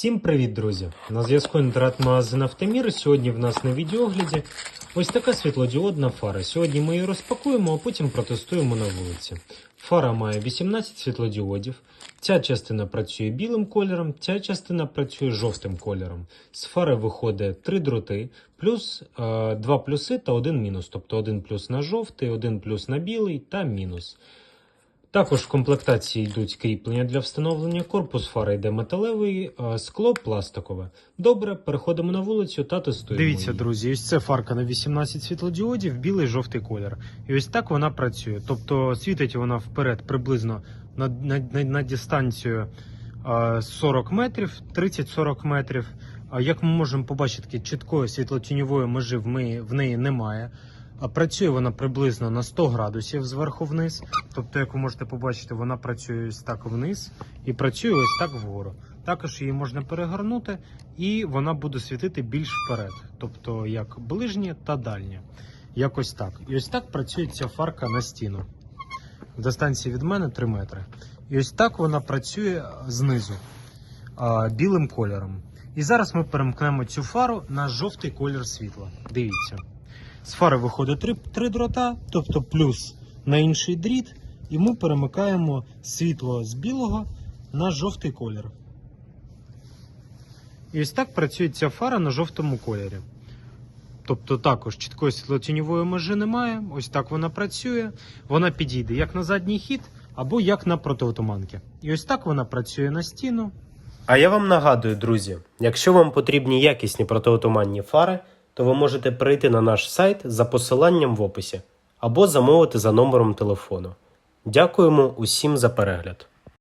Всім привіт, друзі! На зв'язку інтернет-магазин Автомір. Сьогодні в нас на відеогляді ось така світлодіодна фара. Сьогодні ми її розпакуємо, а потім протестуємо на вулиці. Фара має 18 світлодіодів. Ця частина працює білим кольором, ця частина працює жовтим кольором. З фари виходить три дроти, плюс е, два плюси та один мінус. Тобто один плюс на жовтий, один плюс на білий та мінус. Також в комплектації йдуть кріплення для встановлення. Корпус фари йде металевий, а скло пластикове. Добре, переходимо на вулицю та тестуємо. Дивіться, друзі, ось це фарка на 18 світлодіодів, білий жовтий колір. І ось так вона працює. Тобто світить вона вперед приблизно на, на, на, на дистанцію 40 метрів, 30-40 метрів. Як ми можемо побачити, чіткої світлотіньової межі в неї немає. Працює вона приблизно на 100 градусів зверху вниз. Тобто, як ви можете побачити, вона працює ось так вниз і працює ось так вгору. Також її можна перегорнути, і вона буде світити більш вперед, тобто як ближнє та дальнє. Якось так. І ось так працює ця фарка на стіну. В дистанції від мене 3 метри. І ось так вона працює знизу білим кольором. І зараз ми перемкнемо цю фару на жовтий колір світла. Дивіться. З фари виходить три, три дрота, тобто плюс на інший дріт, і ми перемикаємо світло з білого на жовтий колір. І ось так працює ця фара на жовтому кольорі. Тобто також чіткої світлотіньової межі немає. Ось так вона працює. Вона підійде як на задній хід, або як на протиотуманки. І ось так вона працює на стіну. А я вам нагадую, друзі, якщо вам потрібні якісні протиотуманні фари, то ви можете прийти на наш сайт за посиланням в описі або замовити за номером телефону. Дякуємо усім за перегляд.